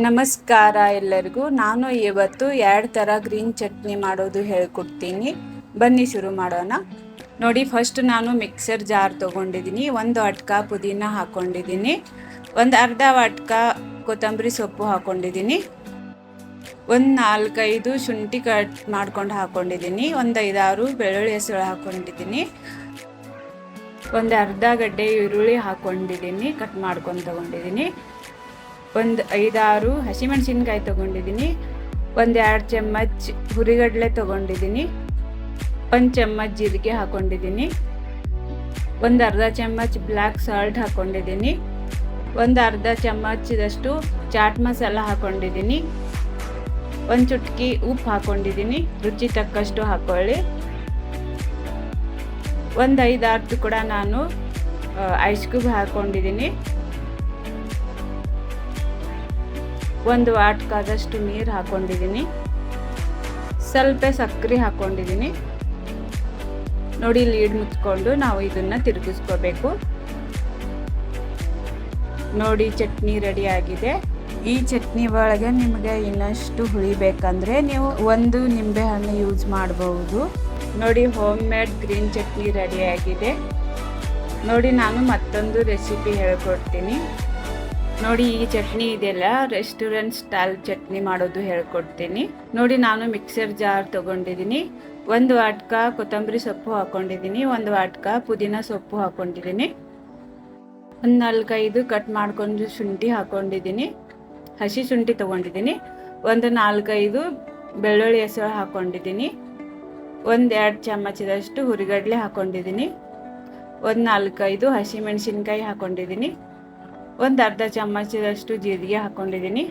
ನಮಸ್ಕಾರ ಎಲ್ಲರಿಗೂ. ನಾನು ಇವತ್ತು ಎರಡು ಥರ ಗ್ರೀನ್ ಚಟ್ನಿ ಮಾಡೋದು ಹೇಳ್ಕೊಡ್ತೀನಿ. ಬನ್ನಿ ಶುರು ಮಾಡೋಣ. ನೋಡಿ ಫಸ್ಟ್ ನಾನು ಮಿಕ್ಸರ್ ಜಾರ್ ತೊಗೊಂಡಿದ್ದೀನಿ. ಒಂದು ಅಟ್ಕ ಪುದೀನ ಹಾಕ್ಕೊಂಡಿದ್ದೀನಿ ಒಂದು ಅರ್ಧ ಅಟ್ಕ ಕೊತ್ತಂಬರಿ ಸೊಪ್ಪು ಹಾಕ್ಕೊಂಡಿದ್ದೀನಿ ಒಂದು ನಾಲ್ಕೈದು ಶುಂಠಿ ಕಟ್ ಮಾಡ್ಕೊಂಡು ಹಾಕ್ಕೊಂಡಿದ್ದೀನಿ ಒಂದು ಐದಾರು ಬೆಳ್ಳುಳ್ಳಿ ಹೆಸರು ಹಾಕ್ಕೊಂಡಿದ್ದೀನಿ ಒಂದು ಅರ್ಧ ಗಡ್ಡೆ ಈರುಳ್ಳಿ ಹಾಕ್ಕೊಂಡಿದ್ದೀನಿ ಕಟ್ ಮಾಡ್ಕೊಂಡು ತೊಗೊಂಡಿದ್ದೀನಿ. ಒಂದು ಐದಾರು ಹಸಿಮೆಣಸಿನ್ಕಾಯಿ ತೊಗೊಂಡಿದ್ದೀನಿ ಒಂದು ಎರಡು ಚಮ್ಮಚ್ ಹುರಿಗಡಲೆ ತೊಗೊಂಡಿದ್ದೀನಿ ಒಂದು ಚಮ್ಮಚ್ ಜೀರಿಗೆ ಹಾಕ್ಕೊಂಡಿದ್ದೀನಿ ಒಂದು ಅರ್ಧ ಚಮ್ಮಚ್ ಬ್ಲ್ಯಾಕ್ ಸಾಲ್ಟ್ ಹಾಕ್ಕೊಂಡಿದ್ದೀನಿ ಒಂದು ಅರ್ಧ ಚಮಚದಷ್ಟು ಚಾಟ್ ಮಸಾಲ ಹಾಕ್ಕೊಂಡಿದ್ದೀನಿ ಒಂದು ಚುಟ್ಕಿ ಉಪ್ಪು ಹಾಕ್ಕೊಂಡಿದ್ದೀನಿ ರುಚಿ ತಕ್ಕಷ್ಟು ಹಾಕ್ಕೊಳ್ಳಿ ಒಂದು ಐದಾರು ಕೂಡ ನಾನು ಐಸ್ ಕ್ಯೂಬ್ ಹಾಕ್ಕೊಂಡಿದ್ದೀನಿ ಒಂದು ವಾಟ್ಕಾದಷ್ಟು ನೀರು ಹಾಕ್ಕೊಂಡಿದ್ದೀನಿ ಸ್ವಲ್ಪ ಸಕ್ಕರೆ ಹಾಕ್ಕೊಂಡಿದ್ದೀನಿ ನೋಡಿ, ಲೀಡ್ ಮುಚ್ಕೊಂಡು ನಾವು ಇದನ್ನು ತಿರುಗಿಸ್ಕೋಬೇಕು. ನೋಡಿ, ಚಟ್ನಿ ರೆಡಿ ಆಗಿದೆ. ಈ ಚಟ್ನಿ ಒಳಗೆ ನಿಮಗೆ ಇನ್ನಷ್ಟು ಹುಳಿ ಬೇಕಂದರೆ ನೀವು ಒಂದು ನಿಂಬೆ ಹಣ್ಣು ಯೂಸ್ ಮಾಡಬಹುದು ನೋಡಿ, home made green chutney ready ಆಗಿದೆ. ನೋಡಿ, ನಾನು ಮತ್ತೊಂದು ರೆಸಿಪಿ ಹೇಳ್ಕೊಡ್ತೀನಿ. ನೋಡಿ, ಈ ಚಟ್ನಿ ಇದೆಯಲ್ಲ ರೆಸ್ಟೋರೆಂಟ್ ಸ್ಟೈಲ್ ಚಟ್ನಿ ಮಾಡೋದು ಹೇಳ್ಕೊಡ್ತೀನಿ. ನೋಡಿ, ನಾನು ಮಿಕ್ಸರ್ ಜಾರ್ ತಗೊಂಡಿದ್ದೀನಿ. ಒಂದು ವಾಟ್ಕ ಕೊತ್ತಂಬರಿ ಸೊಪ್ಪು ಹಾಕೊಂಡಿದ್ದೀನಿ, ಒಂದು ವಾಟ್ಕ ಪುದೀನ ಸೊಪ್ಪು ಹಾಕೊಂಡಿದ್ದೀನಿ. ಒಂದು ನಾಲ್ಕೈದು ಕಟ್ ಮಾಡ್ಕೊಂಡು ಶುಂಠಿ ಹಾಕೊಂಡಿದ್ದೀನಿ. ಹಸಿ ಶುಂಠಿ ತಗೊಂಡಿದ್ದೀನಿ. ಒಂದು ನಾಲ್ಕೈದು ಬೆಳ್ಳುಳ್ಳಿ ಹೆಸರು ಹಾಕೊಂಡಿದ್ದೀನಿ. ಒಂದು ಎರಡು ಚಮಚದಷ್ಟು ಹುರಿಗಡಲೆ ಹಾಕೊಂಡಿದ್ದೀನಿ. ಒಂದು ನಾಲ್ಕೈದು ಹಸಿಮೆಣಸಿನ್ಕಾಯಿ ಹಾಕ್ಕೊಂಡಿದ್ದೀನಿ ಒಂದು ಅರ್ಧ ಚಮಚದಷ್ಟು ಜೀರಿಗೆ ಹಾಕ್ಕೊಂಡಿದ್ದೀನಿ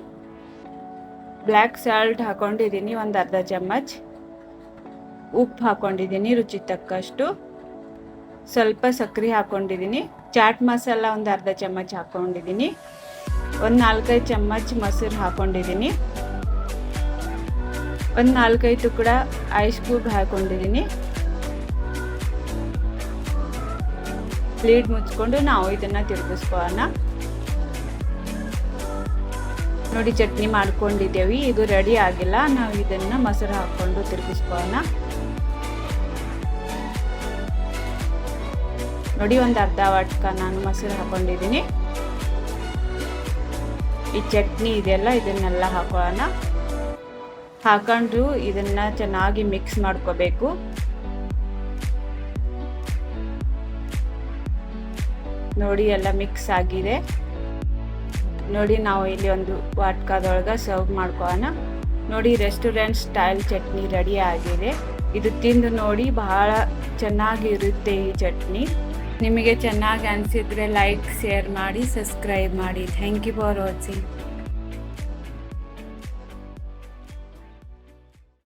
ಬ್ಲ್ಯಾಕ್ ಸಾಲ್ಟ್ ಹಾಕ್ಕೊಂಡಿದ್ದೀನಿ ಒಂದು ಅರ್ಧ ಚಮಚ. ಉಪ್ಪು ಹಾಕ್ಕೊಂಡಿದ್ದೀನಿ ರುಚಿ ತಕ್ಕಷ್ಟು. ಸ್ವಲ್ಪ ಸಕ್ಕರೆ ಹಾಕ್ಕೊಂಡಿದ್ದೀನಿ ಚಾಟ್ ಮಸಾಲ ಒಂದು ಅರ್ಧ ಚಮಚ ಹಾಕ್ಕೊಂಡಿದ್ದೀನಿ ಒಂದು ನಾಲ್ಕೈದು ಚಮಚ ಮೊಸರು ಹಾಕ್ಕೊಂಡಿದ್ದೀನಿ ಒಂದು ನಾಲ್ಕೈದು ಕೂಡ ಐಸ್ ಕ್ಯೂಬ್ ಹಾಕ್ಕೊಂಡಿದ್ದೀನಿ ಲೀಡ್ ಮುಚ್ಕೊಂಡು ನಾವು ಇದನ್ನು ತಿರುಗಿಸ್ಕೊಳ್ಳೋಣ. ನೋಡಿ ಚಟ್ನಿ ಮಾಡ್ಕೊಂಡಿದ್ದೇವೆ. ಇದು ರೆಡಿ ಆಗಿಲ್ಲ. ನಾವು ಇದನ್ನು ಮೊಸರು ಹಾಕ್ಕೊಂಡು ತಿರುಗಿಸ್ಕೋಣ ನೋಡಿ, ಒಂದು ಅರ್ಧ ವಾಟ್ಕ ನಾನು ಮೊಸರು ಹಾಕೊಂಡಿದ್ದೀನಿ. ಈ ಚಟ್ನಿ ಇದೆಲ್ಲ ಇದನ್ನೆಲ್ಲ ಹಾಕೋಣ ಹಾಕೊಂಡು ಇದನ್ನ ಚೆನ್ನಾಗಿ ಮಿಕ್ಸ್ ಮಾಡ್ಕೋಬೇಕು. ನೋಡಿ, ಎಲ್ಲ ಮಿಕ್ಸ್ ಆಗಿದೆ. ನೋಡಿ ನಾವು ಇಲ್ಲಿ ಒಂದು ವಾಟ್ಕಾದೊಳಗೆ ಸರ್ವ್ ಮಾಡ್ಕೋಣ ನೋಡಿ ರೆಸ್ಟೋರೆಂಟ್ ಸ್ಟೈಲ್ ಚಟ್ನಿ ರೆಡಿ ಆಗಿದೆ. ಇದು ತಿಂದು ನೋಡಿ ಬಹಳ ಚೆನ್ನಾಗಿರುತ್ತೆ ಈ ಚಟ್ನಿ. ನಿಮಗೆ ಚೆನ್ನಾಗಿ ಅನಿಸಿದ್ರೆ ಲೈಕ್ ಶೇರ್ ಮಾಡಿ ಸಬ್ಸ್ಕ್ರೈಬ್ ಮಾಡಿ. Thank you for watching